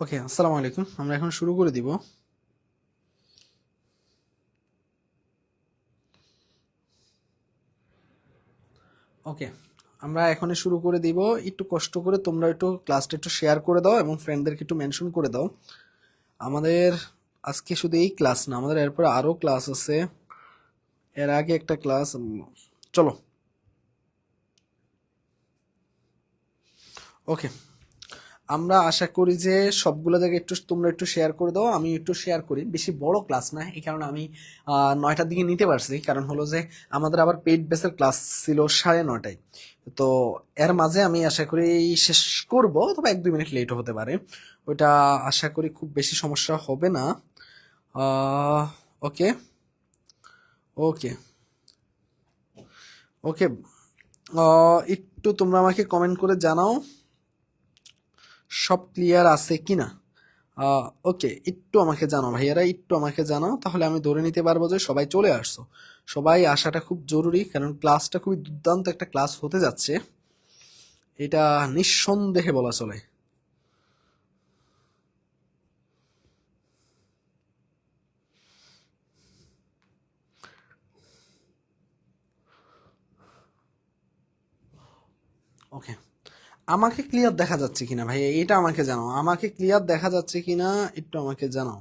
ওকে আসসালামু আলাইকুম। আমরা এখন শুরু করে দিব। ওকে আমরা এখনই শুরু করে দিব। একটু কষ্ট করে তোমরা একটু ক্লাসটা একটু শেয়ার করে দাও এবং ফ্রেন্ডদেরকে একটু মেনশন করে দাও। আমাদের আজকে শুধু এই ক্লাস না, আমাদের এরপরে আরও ক্লাস আছে। এর আগে একটা ক্লাস চলো। ওকে আমরা আশা করি যে সবগুলো জায়গায় একটু তোমরা একটু শেয়ার করে দাও আমি একটু শেয়ার করি। বেশি বড় ক্লাস না, এই কারণে আমি নয়টার দিকে নিতে পারছি। কারণ হলো যে আমাদের আবার পেইড বেসের ক্লাস ছিল সাড়ে নটায় তো এর মাঝে আমি আশা করি শেষ করব তবে এক দুই মিনিট লেটও হতে পারে। ওইটা আশা করি খুব বেশি সমস্যা হবে না। ওকে ওকে ওকে একটু তোমরা আমাকে কমেন্ট করে জানাও। সব ক্লিয়ার আছে কি না ওকে একটু আমাকে জানাও ভাইয়ারা, একটু আমাকে জানাও, তাহলে আমি ধরে নিতে পারব যে সবাই চলে আসছো। সবাই আসাটা খুব জরুরি, কারণ ক্লাসটা খুবই দুর্দান্ত একটা ক্লাস হতে যাচ্ছে। এটা নিঃসন্দেহে বলা চলে। ওকে আমাকে ক্লিয়ার দেখা যাচ্ছে কিনা ভাই এটা আমাকে জানাও। আমাকে ক্লিয়ার দেখা যাচ্ছে কিনা, একটু আমাকে জানাও।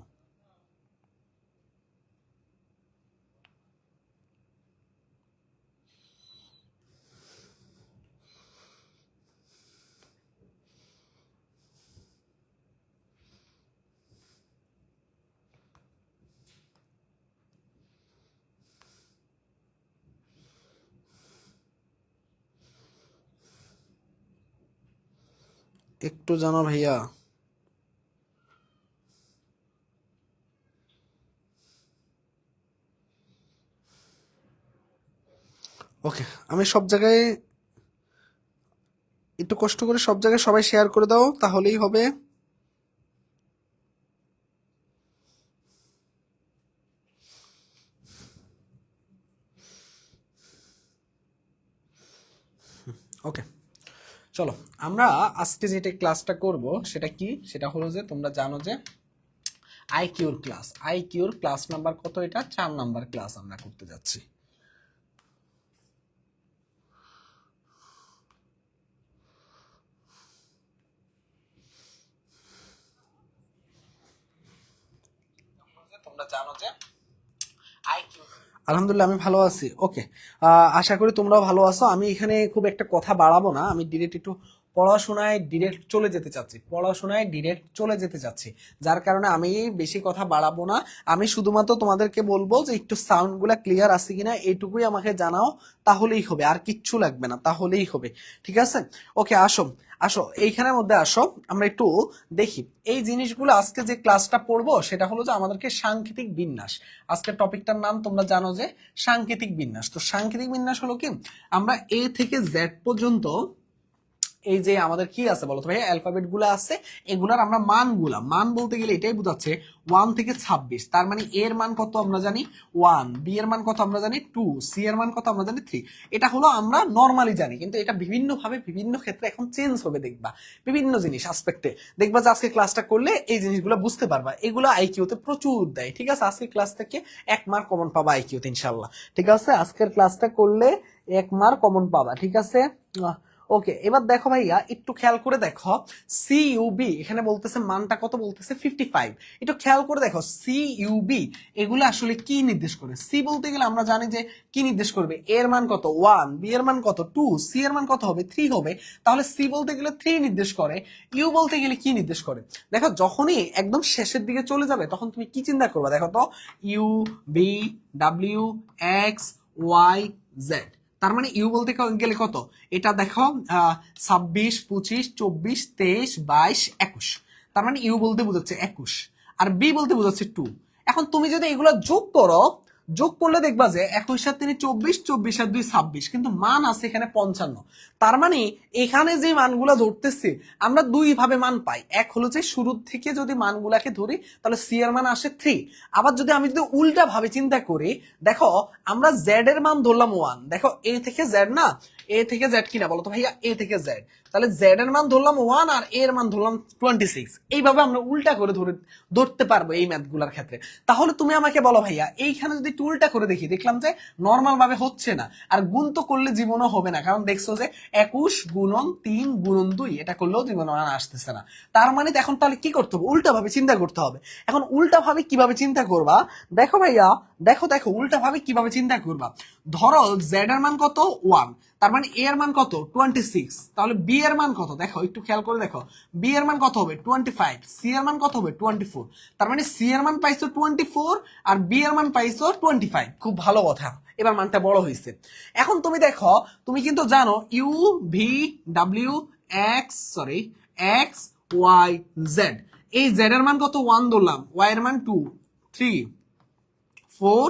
একটু জানাও ভাইয়া। ওকে, আমি সব জায়গায় একটু কষ্ট করে সব জায়গায় সবাই শেয়ার করে দাও, তাহলেই হবে। ওকে। চলো, আমরা আজকে যেটা ক্লাসটা করব সেটা কি? সেটা হলো যে তোমরা জানো যে আইকিউর ক্লাস আইকিউর ক্লাস নাম্বার কত এটা? চার নাম্বার ক্লাস আমরা করতে যাচ্ছি। তোমরা জানো যে আলহামদুলিল্লাহ, আমি ভালো আছি। ওকে আশা করি তোমরাও ভালো আছো। আমি এখানে খুব একটা কথা বাড়াবো না। আমি ডিরেক্ট একটু পড়াশোনায় ডিরেক্ট চলে যেতে চাচ্ছি, পড়াশোনায় ডিরেক্ট চলে যেতে চাচ্ছি। যার কারণে আমি বেশি কথা বাড়াবো না। আমি শুধুমাত্র তোমাদেরকে বলব যে একটু সাউন্ডগুলা ক্লিয়ার আছে কিনা, এইটুকুই আমাকে জানাও, তাহলেই হবে, আর কিচ্ছু লাগবে না, তাহলেই হবে। ঠিক আছে? ওকে আসো আসো, এইখানের মধ্যে আসো। আমরা একটু দেখি। এই জিনিসগুলো আজকে যে ক্লাসটা পড়ব, সেটা হলো যে আমাদেরকে সাংকেতিক বিন্যাস। আজকের টপিকটার নাম তোমরা জানো যে সাংকেতিক বিন্যাস। তো সাংকেতিক বিন্যাস হলো কি? আমরা এ থেকে জেড পর্যন্ত এই যে আমাদের কি আছে বলতো ভাই অ্যালফাবেটগুলো আছে, এগুলার আমরা মানগুলা, মান বলতে গেলে এটাই বোঝাচ্ছে ওয়ান থেকে ছাব্বিশ। তার মানে এর মান কত আমরা জানি? ওয়ান বি এর মান কত আমরা জানি? টু সি এর মান কত আমরা জানি? থ্রি এটা হলো আমরা নর্মালি জানি, কিন্তু এটা বিভিন্ন ভাবে বিভিন্ন ক্ষেত্রে এখন চেঞ্জ হবে, দেখবা। বিভিন্ন জিনিস আসপেক্টে দেখবা যে আজকে ক্লাসটা করলে এই জিনিসগুলো বুঝতে পারবা। এগুলো আইকিউতে প্রচুর দেয়, ঠিক আছে? আজকে ক্লাস থেকে এক মার্ক কমন পাবা আইকিউতে ইনশাল্লাহ ঠিক আছে? আজকের ক্লাসটা করলে এক মার্ক কমন পাবা, ঠিক আছে? ওকে, এবার দেখো ভাইয়া, একটু খেয়াল করে দেখো। সি ইউবি এখানে বলতেছে মানটা কত বলতেছে? ফিফটি ফাইভ একটু খেয়াল করে দেখো সি ইউবি এগুলো আসলে কি নির্দেশ করে? সি বলতে গেলে আমরা জানি যে কি নির্দেশ করবে? এর মান কত? ওয়ান বি এর মান কত? টু সি এর মান কত হবে? থ্রি হবে। তাহলে সি বলতে গেলে থ্রি নির্দেশ করে। ইউ বলতে গেলে কি নির্দেশ করে? দেখো, যখনই একদম শেষের দিকে চলে যাবে, তখন তুমি কি চিন্তা করবে? দেখো তো U V W X Y Z তার মানে ইউ বলতে গেলে কত? এটা দেখো ছাব্বিশ, পঁচিশ, চব্বিশ, তেইশ, বাইশ, একুশ। তার মানে ইউ বলতে বোঝাচ্ছে একুশ। আর বি বলতে বোঝাচ্ছে টু এখন তুমি যদি এগুলো যোগ করো যোগ করলে দেখবা যে একুশ সাত তিনি চব্বিশ চব্বিশ আর দুই, ছাব্বিশ, কিন্তু মান আছে এখানে পঞ্চান্ন। তার মানে এখানে যে মানগুলা ধরতেছি, আমরা দুইভাবে মান পাই। এক হলো যে শুরুর থেকে যদি মানগুলাকে ধরি, তাহলে সি এর মান আসে থ্রি আবার যদি আমি যদি উল্টা ভাবে চিন্তা করি, দেখো, আমরা জেড এর মান ধরলাম ওয়ান দেখো, এ থেকে জেড না এ থেকে জেড কিনা বলো তো ভাইয়া? এ থেকে জেড তাহলে জেড এর মান ধরলাম ওয়ান আর এর মান ধরলাম টোয়েন্টি সিক্স এইভাবে আমরা উল্টা করে ধরে, ধরতে পারব এই ম্যাথগুলোর ক্ষেত্রে। তাহলে তুমি আমাকে বলো ভাইয়া, এইখানে যদি উল্টা করে দেখি, দেখলাম যে নর্মাল ভাবে হচ্ছে না। আর গুণ তো করলে জীবনও হবে না, কারণ দেখছ যে একুশ গুণন তিন গুণন দুই, এটা করলেও জীবন আসতেছে না। তার মানে এখন তাহলে কি করতে হবে? উল্টা ভাবে চিন্তা করতে হবে। এখন উল্টা ভাবে কীভাবে চিন্তা করবা? দেখো ভাইয়া, দেখো দেখো উল্টা ভাবে কীভাবে চিন্তা করবা? ধরো জেড এর মান কত? ওয়ান তার মানে এ এর মান কত? টোয়েন্টি সিক্স তাহলে বি এর মান কত? দেখো, একটু খেয়াল করে দেখো। বি এর মান কত হবে? টোয়েন্টি ফাইভ সি এর মান কত হবে? টোয়েন্টি ফোর তার মানে সি এর মান পাইছো টোয়েন্টি ফোর আর বি এর মান পাইছো টোয়েন্টি ফাইভ খুব ভালো কথা। এবার মানটা বড় হয়েছে এখন তুমি দেখো, তুমি কিন্তু জানো U V W X sorry X Y Z এই জেড এর মান কত? ওয়ান ধরলাম। ওয়াই এর মান two three four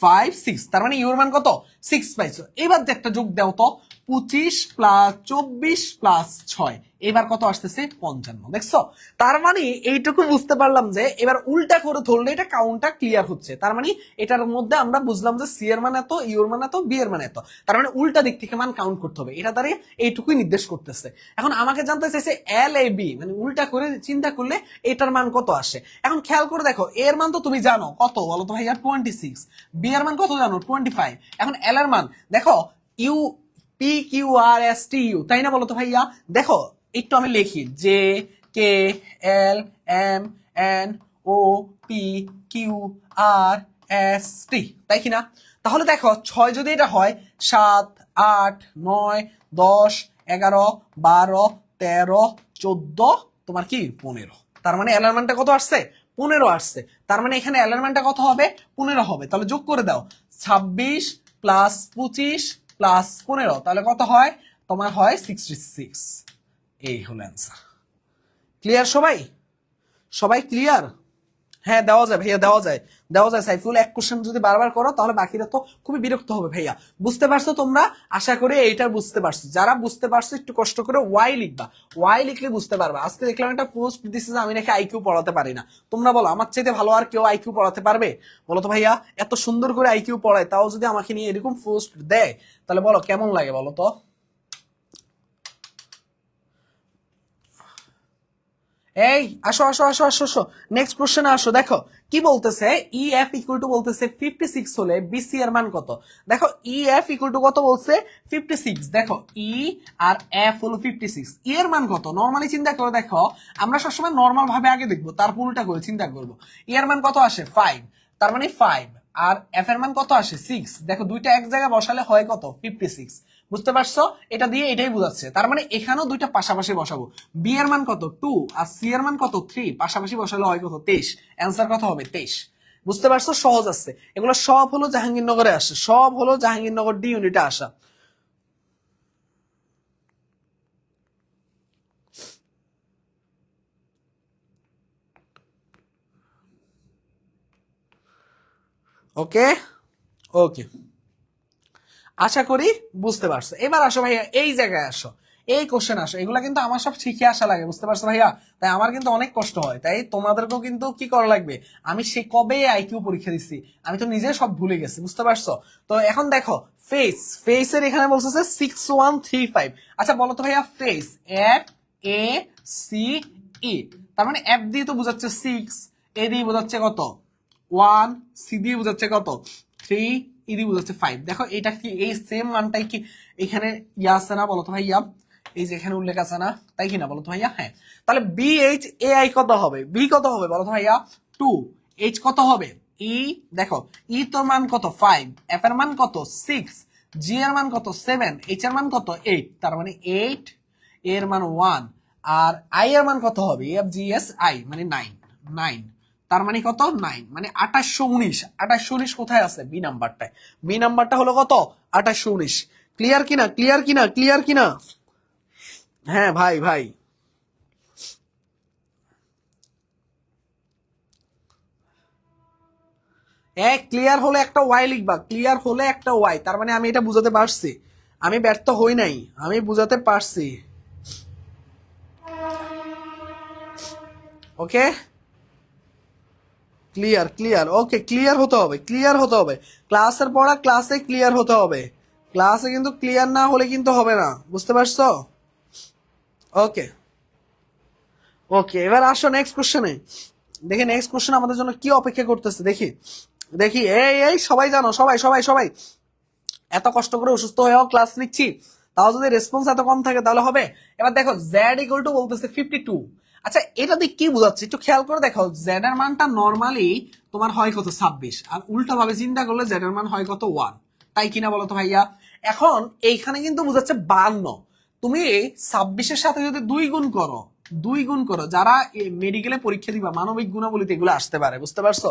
five six তার মানে ইউর মান কত? সিক্স পাইছো। এবার একটা যোগ দাও তো, পঁচিশ প্লাস চব্বিশ প্লাস ছয়। এবার কত আসতেছে? পঞ্চান্ন, দেখছ? তার মানে এইটুকু বুঝতে পারলাম যে এবার উল্টা করে ধরলে এটা কাউন্টটা ক্লিয়ার হচ্ছে। তার মানে এটার মধ্যে আমরা বুঝলাম যে সি এর মান এত ইউর মান এত বি এর মান এত। তার মানে উল্টা দিক থেকে মান কাউন্ট করতে হবে। এটা দ্বারা এইটুকুই নির্দেশ করতেছে। এখন আমাকে জানতে চাইছে এল এ বি মানে উল্টা করে চিন্তা করলে এটার মান কত আসে? এখন খেয়াল করে দেখো এর মান তো তুমি জানো। কত? বলো তো ভাইয়া টোয়েন্টি সিক্স বি এর মান কত জানো? টোয়েন্টি ফাইভ এখন এল এর মান, দেখো U P Q R S T U তাই না বলো তো ভাইয়া? দেখো একটু আমি লিখি J K L M N O P Q R S T তাই কি না? তাহলে দেখো, ছয় যদি এটা হয়, সাত, আট, নয়, দশ, এগারো, বারো, তেরো, চোদ্দ, তোমার কি? পনেরো। তার মানে অ্যালার্মেন্টটা কত আসছে? পনেরো আসছে। তার মানে এখানে অ্যালার্মেন্টটা কত হবে? পনেরো হবে। তাহলে যোগ করে দাও। ছাব্বিশ প্লাস পঁচিশ প্লাস পনেরো, তাহলে কত হয়? তোমার হয় সিক্সটি সিক্স এই হলো অ্যান্সার ক্লিয়ার সবাই? সবাই ক্লিয়ার হ্যাঁ দেওয়া যায় ভাইয়া, দেওয়া যায়। দেওয়া যায়, সাইফুল, এক কোশ্চেন যদি বারবার করো, তাহলে বাকিরা তো খুবই বিরক্ত হবে ভাইয়া। বুঝতে পারছ তোমরা? আশা করি এইটা বুঝতে পারছ। যারা বুঝতে পারছ, একটু কষ্ট করে ওয়াই লিখবা। ওয়াই লিখলে বুঝতে পারবা। আজকে দেখলাম একটা পোস্ট দিচ্ছে যে আমি নাকি আইকিউ পড়াতে পারি না। তোমরা বলো, আমার চাইতে ভালো আর কেউ আইকিউ পড়াতে পারবে? বলো তো ভাইয়া, এত সুন্দর করে আইকিউ পড়ায়, তাও যদি আমাকে নিয়ে এরকম পোস্ট দেয়, তাহলে বলো কেমন লাগে বলো তো? এই, আসো আসো আসো আসো আসো। নেক্সট কোশ্চেনে আসো। দেখো, কি বলতেছে? ই এফ ইকুয়াল টু বলতেছে ফিফটি সিক্স হলে বিসি এর মান কত? দেখো ই এফ ইকুয়াল টু কত বলছে? ফিফটি সিক্স দেখো ই আর এফ হলো ফিফটি সিক্স ই এর মান কত? নর্মালি চিন্তা করে দেখো, আমরা সবসময় নর্মাল ভাবে আগে দেখব তারপর উল্টা করে চিন্তা করব। ই এর মান কত আসে? ফাইভ তার মানে ফাইভ আর এফ এর মান কত আসে? সিক্স দেখো, দুইটা এক জায়গায় বসালে হয় কত? ফিফটি সিক্স বুঝতে পারছ? এটা দিয়ে এটাই বোঝাচ্ছে। তার মানে এখানেও দুইটা পাশাপাশি বসাবো। বি এর মান কত? টু আর সি এর মান কত? থ্রি পাশাপাশি বসালে হয় কত? তেইশ। অ্যান্সার কত হবে? তেইশ। বুঝতে পারছ? সহজ আছে। এগুলো সব হলো জাহাঙ্গীরনগরে আসে। সব হলো জাহাঙ্গীরনগর ডি ইউনিটে আসা। ওকে ওকে আশা করি বুঝতে পারছ। এবার আসো ভাইয়া, এই জায়গায় আসো। এই কোশ্চেন আসো। এগুলা কিন্তু আমার সব শিখে আসা লাগে, বুঝতে পারছ ভাইয়া? তাই আমার কিন্তু অনেক কষ্ট হয়। তাই তোমাদেরকেও কিন্তু কি করা লাগবে? আমি সে কবে আইকিউ পরীক্ষা দিচ্ছি আমি তো নিজে সব ভুলে গেছি, বুঝতে পারছ? তো এখন দেখো ফেস ফেসের এখানে বলতেছে সিক্স ওয়ান থ্রি ফাইভ আচ্ছা বলো তো ভাইয়া face F A C E তার মানে এফ দিয়ে তো বোঝাচ্ছে সিক্স এ দিয়ে বোঝাচ্ছে কত? ওয়ান সি দিয়ে বোঝাচ্ছে কত? থ্রি ই দিয়ে বোঝাচ্ছে ফাইভ দেখো, এটা কি, এই সেম মানটাই কি এখানে ইয়া আছে না বলতো ভাইয়া? এই যে এখানে উল্লেখ আছে না, তাই কি না বলতো ভাইয়া? হ্যাঁ। তাহলে বি এইচ এ আই কত হবে? বি কত হবে বলতো ভাইয়া? টু এইচ কত হবে? ই দেখো ই তোর মান কত? ফাইভ এফ এর মান কত? সিক্স জি এর মান কত? সেভেন এইচ এর মান কত? এইট তার মানে এইট এর মান ওয়ান আর আই এর মান কত হবে? এফ জি এস আই মানে নাইন নাইন তার মানে কত? নাইন। মানে আঠাশশো উনিশ। আঠাশশো উনিশ কোথায় আছে? বি নাম্বারটায়। বি নাম্বারটা হলো কত? আঠাশশো উনিশ। ক্লিয়ার কিনা? ক্লিয়ার কিনা? ক্লিয়ার কিনা? হ্যাঁ ভাই ভাই। এক ক্লিয়ার হলে একটা ওয়াই লিখবা। ক্লিয়ার হলে একটা ওয়াই তার মানে আমি এটা বুঝাতে পারছি। আমি ব্যর্থ হই নাই। আমি বুঝাতে পারছি। Okay clear clear okay clear হতে হবে ক্লিয়ার হতে হবে। ক্লাসের পড়া ক্লাসে ক্লিয়ার হতে হবে। ক্লাসে কিন্তু ক্লিয়ার না হলে কিন্তু হবে না, বুঝতে পারছ? ওকে ওকে এবার আসো নেক্সট কোশ্চেনে দেখি নেক্সট কোশ্চেন আমাদের জন্য কি অপেক্ষা করতেছে, দেখি। দেখি, এই এই, সবাই জানো, সবাই সবাই সবাই। এত কষ্ট করে অসুস্থ হয়েও ক্লাস নিচ্ছি, তাও যদি রেসপন্স এত কম থাকে তাহলে হবে। এবার দেখো জ্যাড ইকুয়াল টু বলতেছে ফিফটি টু আচ্ছা এটা দিয়ে কি বোঝাচ্ছে? একটু খেয়াল করে দেখো জেড এর মানটা নর্মালি তোমার হয় কত? ছাব্বিশ। আর উল্টা ভাবে চিন্তা করলে জেড এর মান হয় কত? ওয়ান তাই কিনা বলো তো ভাইয়া? এখন এইখানে কিন্তু বোঝাচ্ছে বান্ন। তুমি ছাব্বিশের সাথে যদি দুই গুণ করো, দুই গুণ করো, যারা মেডিকেলে পরীক্ষা দিবা, মানবিক গুণাবলীতে এগুলো আসতে পারে, বুঝতে পারছ?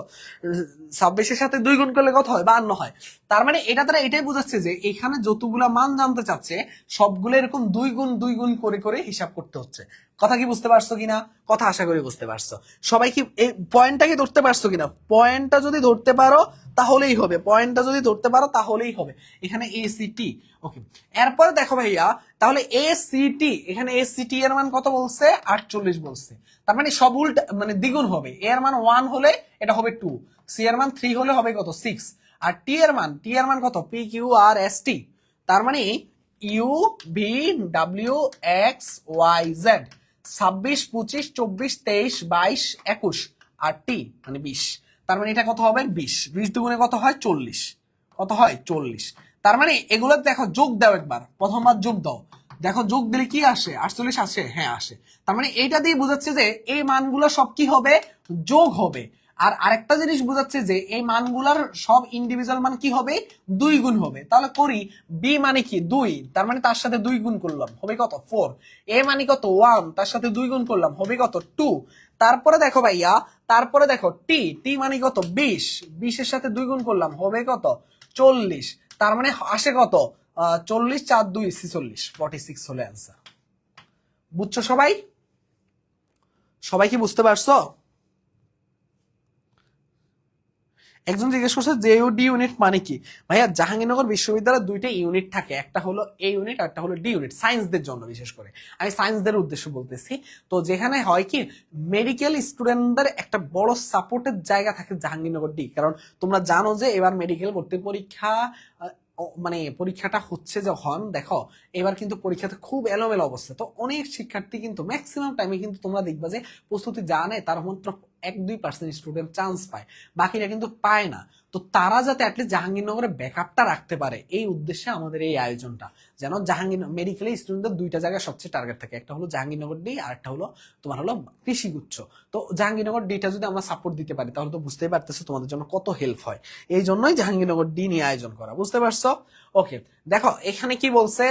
ছাব্বিশের সাথে দুই গুণ করলে কত হয়? বান্ন হয়। তার মানে এটা তারা এটাই বোঝাচ্ছে যে এখানে যতগুলা মান জানতে চাচ্ছে, সবগুলো এরকম দুই গুণ দুই গুণ করে করে হিসাব করতে হচ্ছে। কথা কি বুঝতে পারছ কিনা? কথা আশা করি বুঝতে পারছ। সবাই কি এই পয়েন্টটা কি ধরতে পারছ কিনা? পয়েন্টটা যদি ধরতে পারো, তাহলেই হবে। পয়েন্টটা যদি ধরতে পারো, তাহলেই হবে। এখানে এ সিটি ওকে এরপরে দেখো ভাইয়া, তাহলে এ সিটি এখানে এ সিটি এর মান কত বলছে? আটচল্লিশ বলছে। তার মানে সব উল্টা মানে দ্বিগুণ হবে। এ এর মান ওয়ান হলে এটা হবে টু সি এর মান থ্রি হলে হবে কত? সিক্স আর টি এর মান টি এর মান কত? P Q R S T তার মানে U V W X Y Z ছাব্বিশ, পঁচিশ, চব্বিশ, তেইশ, বাইশ, একুশ আর টি মানে বিশ। তার মানে এটা কত হবে? বিশ। বিশ দুগুণে কত হয়? চল্লিশ। কত হয়? চল্লিশ। তার মানে এগুলো দেখো, যোগ দাও একবার। প্রথমবার যোগ দাও। দেখো, যোগ দিলে কি আসে? আটচল্লিশ আসে? হ্যাঁ আসে। তার মানে এইটা দিয়ে বোঝাচ্ছে যে এই মানগুলো সব কি হবে? যোগ হবে। আর আরেকটা জিনিস বোঝাচ্ছে যে এই মানগুলার সব ইন্ডিভিজুয়াল মান কি হবে? দুই গুণ হবে। তাহলে করি বি মানে কি? দুই। তার মানে তার সাথে দুই গুণ করলাম। হবে কত? ফোর এ মানে কত? ওয়ান তার সাথে দুই গুণ করলাম। হবে কত? টু তারপরে দেখো ভাইয়া, তারপরে দেখো টি টি মানে কত? বিশ। বিশের সাথে দুই গুণ করলাম। হবে কত? চল্লিশ। তার মানে আসে কত? চল্লিশ চার দুই ছিচল্লিশ। ফর্টি সিক্স হলে অ্যান্সার বুঝছ সবাই? সবাই কি বুঝতে পারছ? একজন জিজ্ঞেস করছে জেইউডি ইউনিট মানে কি? ভাইয়া, জাহাঙ্গীরনগর বিশ্ববিদ্যালয়ের দুইটা ইউনিট থাকে, একটা হলো এ ইউনিট আর একটা হলো ডি ইউনিট সায়েন্সদের জন্য বিশেষ করে। আমি সায়েন্সদের উদ্দেশ্য বলতেছি। তো যেখানে হয় কি মেডিকেল স্টুডেন্টদের একটা বড় সাপোর্টের জায়গা থাকে জাহাঙ্গীরনগর ডি কারণ তোমরা জানো যে এবার মেডিকেল ভর্তি পরীক্ষা মানে পরীক্ষাটা হচ্ছে যখন দেখো, এবার কিন্তু পরীক্ষাতে খুব এলোমেলো অবস্থা। তো অনেক শিক্ষার্থী কিন্তু ম্যাক্সিমাম টাইমে কিন্তু তোমরা দেখবা যে প্রস্তুতি জানে, তার মাত্র এক দুই পার্সেন্ট স্টুডেন্ট চান্স পায়। বাকিরা কিন্তু পায় না। তো তারা যাতে অ্যাটলিস্ট জাহাঙ্গীরনগরে ব্যাকআপটা রাখতে পারে, এই উদ্দেশ্যে আমাদের এই আয়োজনটা। যেন জাহাঙ্গীর মেডিকেল স্টুডেন্টদের দুইটা জায়গায় সবচেয়ে টার্গেট থাকে। একটা হলো জাহাঙ্গীরনগর ডি আর একটা হলো তোমার হলো কৃষিগুচ্ছ। তো জাহাঙ্গীরনগর ডিটা যদি আমরা সাপোর্ট দিতে পারি, তাহলে তো বুঝতেই পারতেছো তোমাদের জন্য কত হেল্প হয়। এই জন্যই জাহাঙ্গীরনগর ডি নিয়ে আয়োজন করা। বুঝতে পারছ? ওকে দেখো, এখানে কি বলছে?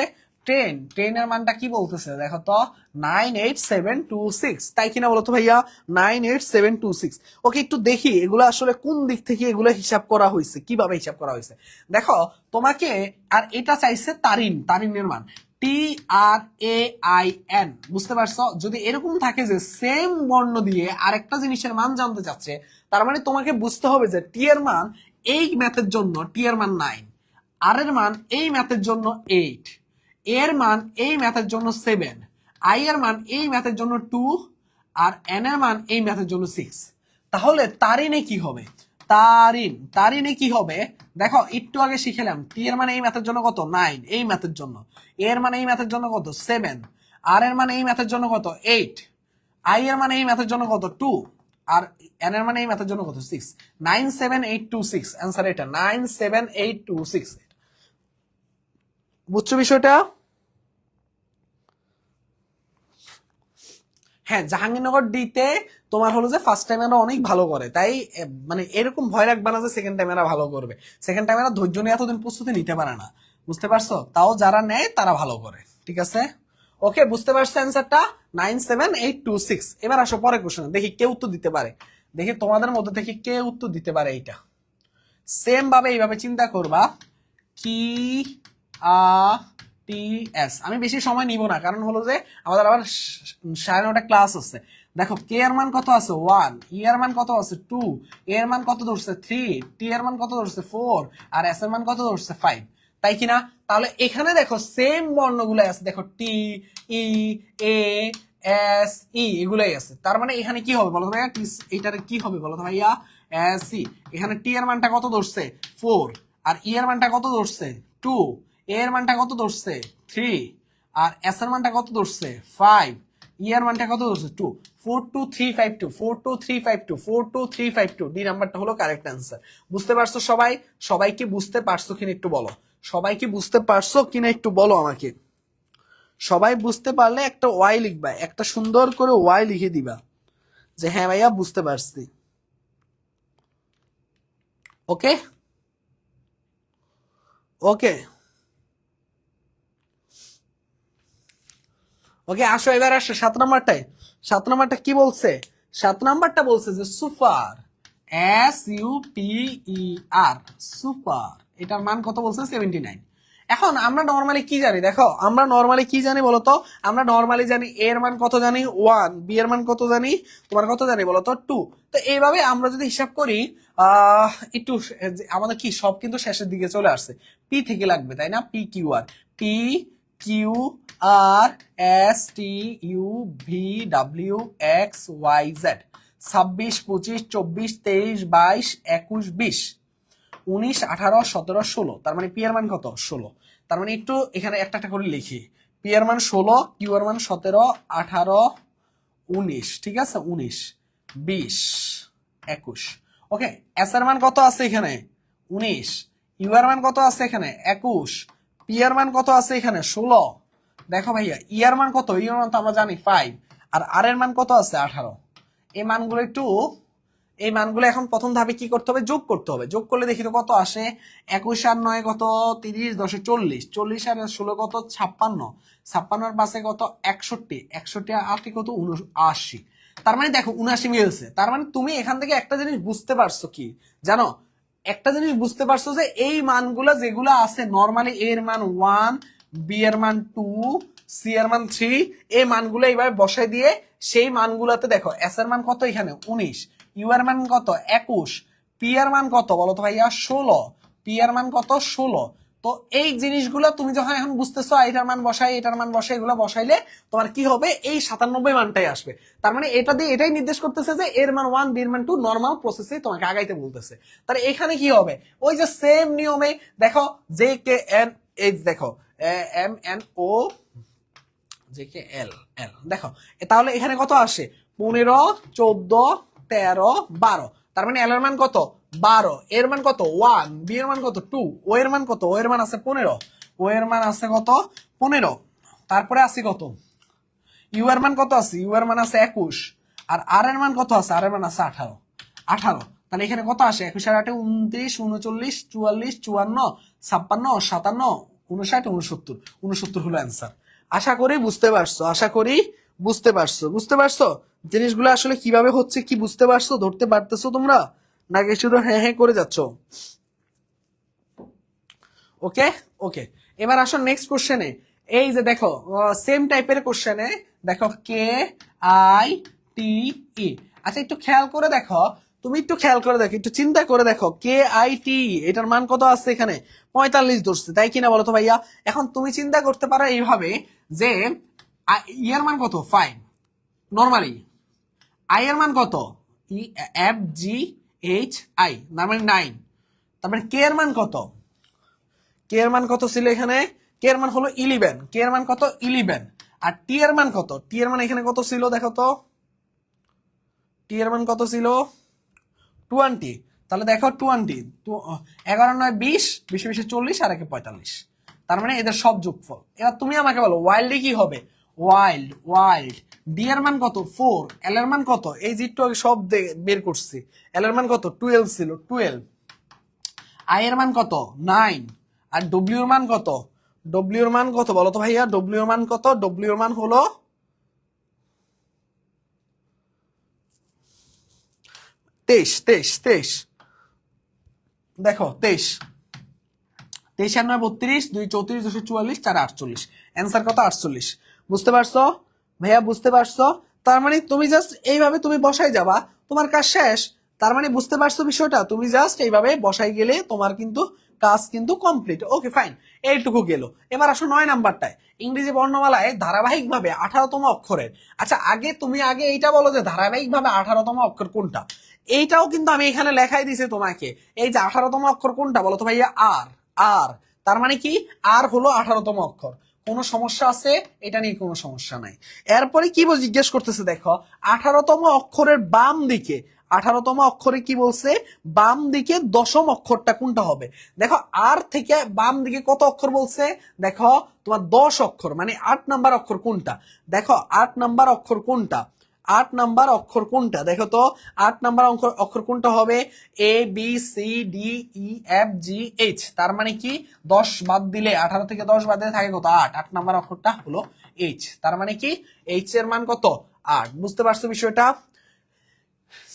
ট্রেন ট্রেনের মানটা কি বলতেছে? দেখো তো nine eight seven two six তাই কিনা বলতো ভাইয়া? Nine eight seven two six okay, একটু দেখি, এগুলো আসলে কোন দিক থেকে এগুলো হিসাব করা হয়েছে? কীভাবে হিসাব করা হয়েছে? দেখো, তোমাকে, আর এটা চাইছে তারিন, তারিনের মান। টি আর এ আই এন বুঝতে পারছ? যদি এরকম থাকে যে সেম বর্ণ দিয়ে আরেকটা জিনিসের মান জানতে চাচ্ছে, তার মানে তোমাকে বুঝতে হবে যে টি এর মান এই ম্যাথের জন্য টি এর মান নাইন আর এর মান এই ম্যাথের জন্য এইট এর মান এই ম্যাথের জন্য সেভেন আই এর মান এই ম্যাথের জন্য টু আর এন এর মান এই ম্যাথের জন্য সিক্স তাহলে তারিনে কি হবে? তারিন তারিনে কি হবে? দেখো, একটু আগে শিখেলাম টি এর মানে এই ম্যাথের জন্য কত? নাইন এই ম্যাথের জন্য। এর মানে এই ম্যাথের জন্য কত? সেভেন আর এর মানে এই ম্যাথের জন্য কত? এইট আই এর মানে এই ম্যাথের জন্য কত? টু আর এন এর মানে এই ম্যাথের জন্য কত? Six nine seven eight two six answer এটা। Nine seven eight two six বুঝছ বিষয়টা? হ্যাঁ জাহাঙ্গীরনগর ডিতে তোমার হলো যে ফার্স্ট টাইম এরা অনেক ভালো করে। তাই মানে এরকম ভয় রাখবে না যে সেকেন্ড টাইম এরা ভালো করবে। সেকেন্ড টাইম এরা ধৈর্য নিয়ে এতদিন প্রস্তুতি নিতে পারে না। বুঝতে পারছ? তাও যারা নেয়, তারা ভালো করে। ঠিক আছে? ওকে বুঝতে পারছ অ্যান্সারটা nine seven eight two six এবার আসো পরে কোশ্চেন দেখি কে উত্তর দিতে পারে। দেখি তোমাদের মধ্যে থেকে কে উত্তর দিতে পারে এইটা। সেম ভাবে এইভাবে চিন্তা করবা কি, আ টি এস আমি বেশি সময় নিব না, কারণ হলো যে আমাদের আবার সাড়ে নটা ক্লাস আছে। দেখো কে এর মান কত আছে? ওয়ান ই এর মান কত আছে? টু এর মান কত ধরছে? থ্রি টি এর মান কত ধরছে? ফোর আর এস এর মান কত ধরছে? ফাইভ তাই কিনা? তাহলে এখানে দেখো সেম বর্ণগুলো আছে। দেখো টি ই এ এস ই এগুলাই আছে। তার মানে এখানে কি হবে বলো ভাইয়া? এইটার কি হবে বলো ভাইয়া? এস ই এখানে টি এর মানটা কত ধরছে? ফোর আর ই এর মানটা কত ধরছে? টু এর মানটা কত ধরছে? থ্রি আর এস এর মানটা কত ধরছে? ফাইভ ই এর মানটা কত ধরছে? Two four two three five two four two three five two four two three five two নাম্বারটা হলো কারেক্ট বুঝতে পারছ সবাই? সবাই কি বুঝতে পারছ একটু বলো। সবাই কি বুঝতে পারছ একটু বলো আমাকে। সবাই বুঝতে পারলে একটা ওয়াই লিখবা। একটা সুন্দর করে ওয়াই লিখে দিবা। যে হ্যাঁ ভাইয়া, বুঝতে পারছি। ওকে ওকে ওকে আসো, এবার আসো, সাত নাম্বারটায়। সাত নাম্বারটা কি বলছে? সাত নাম্বারটা বলছে যে super S U P E R super. এটার মান কত বলছে? সেভেন্টি নাইন এখন আমরা নর্মালি কি জানি? দেখো, আমরা নর্মালি কি জানি বলতো? আমরা নর্মালি জানি এ এর মান কত জানি? ওয়ান বি এর মান কত জানি? তোমার কত জানি বলতো? টু তো এইভাবে আমরা যদি হিসাব করি একটু আমাদের কি, সব কিন্তু শেষের দিকে চলে আসছে। পি থেকে লাগবে, তাই না? P Q R P Q R S T U V W X Y Z ছাব্বিশ, পঁচিশ, চব্বিশ, তেইশ, বাইশ, একুশ, বিশ। উনিশ, আঠারো, সতেরো, ষোলো। তার মানে পি এর মান কত? ষোলো। তার মানে একটু এখানে একটা একটা করে লিখি। পি এর মান ষোলো কিউ এর মান সতেরো, আঠারো, উনিশ। ঠিক আছে? উনিশ, বিশ, একুশ। ওকে এস এর মান কত আছে এখানে? উনিশ। ইউ এর মান কত আছে এখানে? একুশ। পি এর মান কত আছে এখানে? ষোলো। দেখো ভাইয়া ই এর মান কত? ই এর মান তো আমরা জানি ফাইভ আর আর এর মান কত আছে? আঠারো। এই মানগুলো একটু, এই মানগুলো এখন প্রথম ধাপে কি করতে হবে? যোগ করতে হবে। যোগ করলে দেখি তো কত আসে? একুশ আর নয় কত? তিরিশ, দশে চল্লিশ। চল্লিশ আর ষোলো কত? ছাপ্পান্ন। ছাপ্পান্নর পাশে কত? একষট্টি। একষট্টি আর আটটি কত? উনআশি। তার মানে দেখো, উনআশি মিলছে। তার মানে তুমি এখান থেকে একটা জিনিস বুঝতে পারছ কি? জানো একটা জিনিস বুঝতে পারছ যে এই মানগুলো যেগুলো আছে নর্মালি এর মান ওয়ান বি এর মান টু সি এর মান থ্রি এই মানগুলো এইভাবে বসাই দিয়ে সেই মানগুলোতে দেখো এস এর মান কত এখানে? উনিশ। ইউ এর মান কত? একুশ। পি এর মান কত? বলো তো ভাইয়া, ষোলো। পি এর মান কত? ষোলো। তো এই জিনিসগুলো তুমি যখন এখন বুঝতেছো এটার মান বসাই, এটার মান বসাই, এগুলো বসাইলে তোমার কি হবে? এই সাতানব্বই মানটাই আসবে। তার মানে এটা দিয়ে এটাই নির্দেশ করতেছে যে এর মান ওয়ান বি এর মান টু নর্মাল প্রসেসে তোমাকে আগাইতে বলতেছে। তাহলে এখানে কি হবে? ওই যে সেম নিয়মে দেখো জে কে এন এইচ দেখো M N O J K L L দেখো তাহলে এখানে কত আসে? পনেরো, চোদ্দ, তেরো, বারো। তার মানে এল এর মান কত? বারো। এর মান কত? ওয়ান। বি এর মান কত? টু। ও এর মান কত? ও এর মান আছে পনেরো। ও এর মান আছে কত? পনেরো। তারপরে আছে কত? ইউ এর মান কত আছে? ইউ এর মান আছে একুশ। আর আর এর মান কত আছে? আর এর মান আছে আঠারো। আঠারো। তাহলে এখানে কত আসে? একুশ আর আটে উনত্রিশ উনচল্লিশ চুয়াল্লিশ, চুয়ান্ন, ছাপ্পান্ন, সাতান্ন উনষাট উনসত্তর উনসত্তর হলো অ্যান্সার আশা করি বুঝতে পারছ, আশা করি বুঝতে পারছ। বুঝতে পারছ? জিনিসগুলো আসলে কীভাবে হচ্ছে, কি বুঝতে পারছ, ধরতে পারতেছো তোমরা? নাকি শুধু হ্যাঁ হ্যাঁ করে যাচ্ছ? ওকে ওকে এবার আসো নেক্সট কোশ্চেনে এই যে দেখো সেম টাইপের কোশ্চেনে দেখো কে আই টি ই আচ্ছা একটু খেয়াল করে দেখো। তুমি একটু খেয়াল করে দেখো, একটু চিন্তা করে দেখো। কে আই টি এটার মান কত আছে এখানে? পঁয়তাল্লিশ ধরছে, তাই কিনা বলো তো ভাইয়া? এখন তুমি চিন্তা করতে পারো এইভাবে যে ইয়ার মান কত? ফাইভ নর্মালি আই এর মান কত? E F G H I তার নাইন তার মানে কে এর মান কত? কে এর মান কত ছিল এখানে? কে এর মান হলো ইলেভেন কে এর মান কত? ইলেভেন আর টি এর মান কত? টি এর মান এখানে কত ছিল? দেখো তো। টি এর মান কত ছিল? টোয়েন্টি তাহলে দেখো টোয়েন্টি এগারো, নয়, বিশ, বিশে বিশে চল্লিশ আর একে পঁয়তাল্লিশ। তার মানে এদের সব যোগফল। এবার তুমি আমাকে বলো ওয়াইল্ডে কি হবে? ওয়াইল্ড ওয়াইল্ড ডি এর মান কত? ফোর এল এর মান কত? এই একটু আগে সব বের করছি। এল এর মান কত? টুয়েলভ ছিল টুয়েলভ আই এর মান কত? নাইন আর ডব্লিউ এর মান কত? ডব্লিউ এর মান কত? বলো তো ভাইয়া ডব্লিউ এর মান কত? ডব্লিউ এর মান হলো? তেইশ তেইশ তেইশ। দেখো, তেইশ। তেইশ আর নয়, বত্রিশ। দুই, চৌত্রিশ, দুশো চুয়াল্লিশ, চার, আটচল্লিশ। অ্যান্সার কত? আটচল্লিশ। বুঝতে পারছ? ভাইয়া, বুঝতে পারছ? তার মানে তুমি জাস্ট এইভাবে তুমি বসাই যাবা, তোমার কাজ শেষ। তার মানে বুঝতে পারছ বিষয়টা? তুমি জাস্ট এইভাবে বসাই গেলে তোমার কিন্তু কাজ কিন্তু কমপ্লিট ওকে ফাইন এইটুকু গেল। এবার আসো নয় নাম্বারটায়। ইংরেজি বর্ণমালায় ধারাবাহিকভাবে আঠারোতম অক্ষরের। আচ্ছা আগে তুমি আগে এইটা বলো যে ধারাবাহিকভাবে আঠারোতম অক্ষর কোনটা? এইটাও কিন্তু আমি এখানে লেখাই দিছি তোমাকে। এই যে আঠারোতম অক্ষর কোনটা বলো তো ভাইয়া? আর। আর। তার মানে কি? আর হলো আঠারোতম অক্ষর। কোনো সমস্যা আছে? এটা নিয়ে কোনো সমস্যা নাই। এরপরে কি বল জিজ্ঞেস করতেছে, দেখো, আঠারোতম অক্ষরের বাম দিকে, আঠারোতম অক্ষরে কি বলছে? বাম দিকে দশম অক্ষরটা কোনটা হবে? দেখো, আর থেকে বাম দিকে কত অক্ষর বলছে? দেখো, তোমার দশ অক্ষর মানে আট নাম্বার অক্ষর কোনটা? দেখো, আট নাম্বার অক্ষর কোনটা? আট নাম্বার অক্ষর কোনটা? দেখো তো, আট নাম্বার অক্ষর অক্ষর কোনটা হবে? A B C D E F G H তার মানে কি? দশ বাদ দিলে, আঠারো থেকে দশ বাদ দিলে থাকে কত? আট। আট নাম্বার অক্ষরটা হলো এইচ তার মানে কি? এইচ এর মান কত? আট। বুঝতে পারছ বিষয়টা?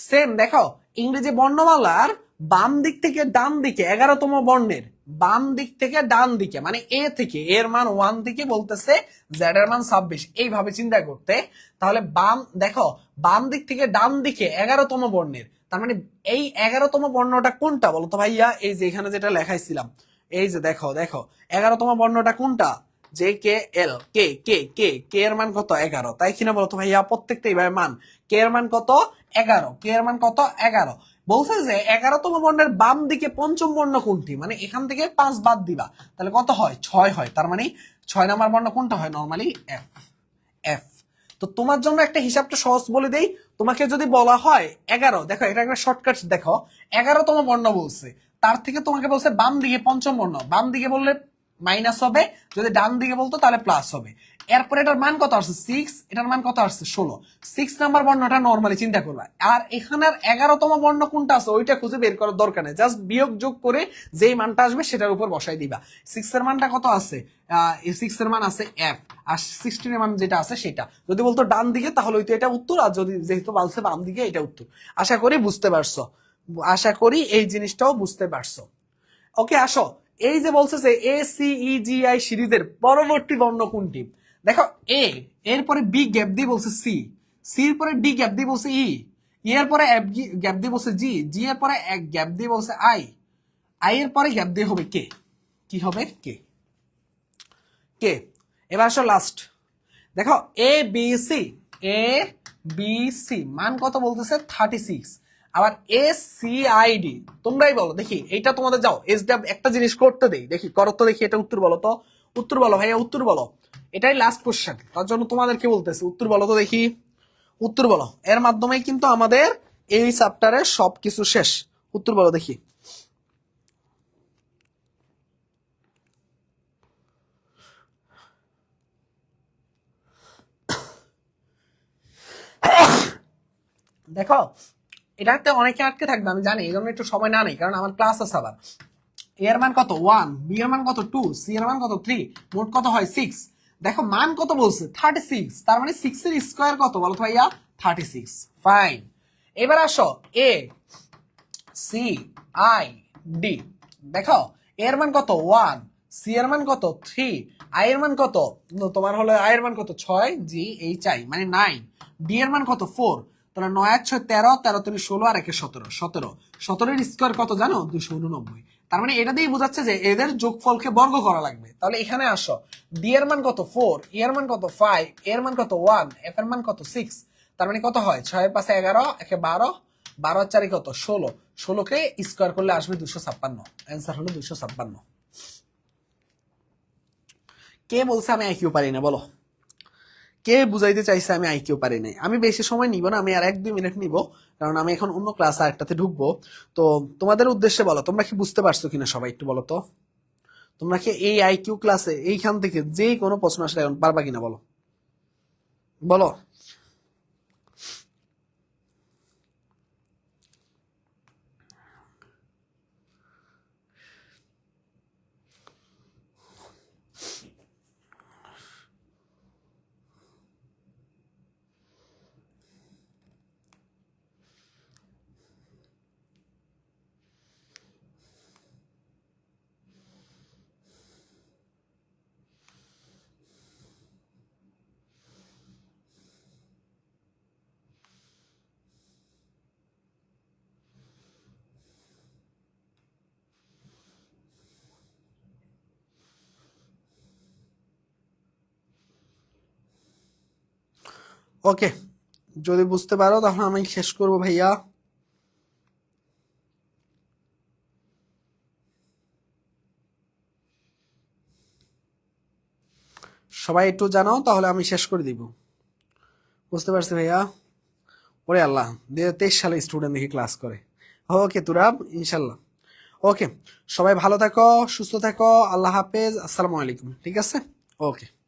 সেম দেখো, ইংরেজি বর্ণমালার বাম দিক থেকে ডান দিকে এগারোতম বর্ণের বাম দিক থেকে ডান দিকে মানে এ থেকে, এর মান ওয়ান থেকে বলতেছে জেড এর মান ছাব্বিশ। এইভাবে চিন্তা করতে, তাহলে বাম, দেখো, বাম দিক থেকে ডান দিকে এগারোতম বর্ণের, তার মানে এই এগারোতম বর্ণটা কোনটা বলতো ভাইয়া? এই যে এখানে যেটা লেখাইছিলাম, এই যে দেখো দেখো, এগারোতম বর্ণটা কোনটা? জে, কে, এল, কে কে কে কে এর মান কত? এগারো। তাই কিনা বলতো ভাইয়া? প্রত্যেকটা এইভাবে মান। কে এর মান কত? এগারো। কে এর মান কত? এগারো। বলছে যে এগারোতম বর্ণের বাম দিকে পঞ্চম বর্ণ কোনটি? মানে এখান থেকে পাঁচ বাদ দিবা। তাহলে কত হয়? ছয় হয়। তার মানে ছয় নাম্বার বর্ণ কোনটা হয়? নর্মালি এফ এফ তো তোমার জন্য একটা হিসাবটা সহজ বলে দেই। তোমাকে যদি বলা হয় এগারো, দেখো এটা একটা শর্টকাট দেখো। এগারোতম বর্ণ বলছে। তার থেকে তোমাকে বলছে বাম দিকে পঞ্চম বর্ণ। বাম দিকে বললে মাইনাস হবে। যদি ডান দিকে বলতো তাহলে প্লাস হবে। এরপরে এটার মান কত আসছে? সিক্স এটার মান কত আসছে? ষোলো। সিক্স নাম্বার বর্ণটা নর্মালি চিন্তা করবা। আর এখানের এগারোতম বর্ণ কোনটা আছে, ওইটা খুঁজে বের করার দরকার নেই। জাস্ট বিয়োগ যোগ করে যেই মানটা আসবে, সেটার উপর বসাই দিবা। সিক্স এর মানটা কত আছে? সিক্স এর মান আছে এফ আর সিক্সটিন এর মান যেটা আছে, সেটা। যদি বলতো ডান দিকে, তাহলে হয়তো এটা উত্তর, আর যদি যেহেতু বলছে বাম দিকে, এটা উত্তর। আশা করি বুঝতে পারছ। আশা করি এই জিনিসটাও বুঝতে পারছ। ওকে আসো। এই যে বলছে যে এ সি ই জি আই সিরিজের পরবর্তী বর্ণ কোনটি? দেখো এ এরপরে বি গ্যাপ দিয়ে বলছে সি সি এর পরে ডি গ্যাপ দিয়ে বলছে ই ই এর পরে এফ গ্যাপ দিয়ে বলছে জি জি এর পরে এক গ্যাপ দিয়ে বলছে আই আই এর পরে গ্যাপ দিয়ে হবে কে কি হবে? কে কে এবার আসো লাস্ট দেখো A B C A B C মান কত বলতেছে? থার্টি সিক্স আবার এ সি আই ডি তোমরাই বলো, দেখি, এইটা তোমাদের যাও। এস ডাব একটা জিনিস করতে দেই। দেখি, করো তো দেখি, এটা উত্তর বলো তো। উত্তর বলো, ভাইয়া, উত্তর বলো। এটাই লাস্ট কোশ্চেন তার জন্য তোমাদেরকে বলতেছি, উত্তর বলো তো দেখি। উত্তর বলো। এর মাধ্যমে কিন্তু আমাদের এই চ্যাপ্টারের সবকিছু শেষ। উত্তর বলো দেখি। দেখো, এটাতে অনেকে আটকে থাকবে, আমি জানি, এই জন্য একটু সময় না নেই, কারণ আমার ক্লাস আছে আবার। এর মান কত? ওয়ান বি এর মান কত? টু সি এর মান কত? থ্রি মোট কত হয়? সিক্স দেখো মান কত বলছে? থার্টি সিক্স তার মানে সিক্স এর স্কোয়ার কত বলো তো ভাইয়া? থার্টি সিক্স ফাইন এবার আসো। এ সি আই ডি দেখো এর মান কত? ওয়ান সি এর মান কত? থ্রি আই এর মান কত? তোমার হলো আই এর মান কত? ছয়। জি এইচ আই মানে নাইন ডি এর মান কত? ফোর তাহলে নয় ছয়, তেরো। তেরো, তিন, ষোলো। আর একে সতেরো। সতেরো। সতেরোর স্কোয়ার কত জানো? দুশো উননব্বই। তার মানে এটা দিয়ে বোঝাচ্ছে যে এদের যোগফলকে বর্গ করা লাগবে। তাহলে এখানে আসো। ডি এর মান কত? ফোর ই এর মান কত? ফাইভ এর মান কত? ওয়ান এফ এর মান কত? সিক্স তার মানে কত হয়? ছয় পাশে এগারো, একে বারো। বারো চারি কত? ষোলো। ষোলোকে স্কোয়ার করলে আসবে দুশো ছাপ্পান্ন। অ্যান্সার হলো দুশো ছাপ্পান্ন। কে বলছে আমি আইকিউ পারি না? বলো। কে বুঝাইতে চাইছে আমি আইকিউ পারি নাই। আমি বেশি সময় নিব না, আমি আর এক দুই মিনিট নিব, কারণ আমি এখন অন্য ক্লাস আর একটাতে ঢুকবো। তো তোমাদের উদ্দেশ্যে বলো, তোমরা কি বুঝতে পারছ কিনা সবাই একটু বলো তো? তোমরা কি এই আইকিউ ক্লাসে এইখান থেকে যে কোনো প্রশ্ন আসলে এখন পারবা কিনা বলো? বলো। ওকে, যদি বুঝতে পারো তাহলে আমি শেষ করব ভাইয়া। সবাই একটু জানাও, তাহলে আমি শেষ করে দিব। বুঝতে পারছি ভাইয়া? ওরে আল্লাহ দু তেইশ সালে স্টুডেন্ট দেখি ক্লাস করে। ওকে তুরাব, ইনশাল্লাহ। ওকে, সবাই ভালো থাকো, সুস্থ থাকো, আল্লাহ হাফেজ, আসসালামু আলাইকুম, ঠিক আছে? ওকে।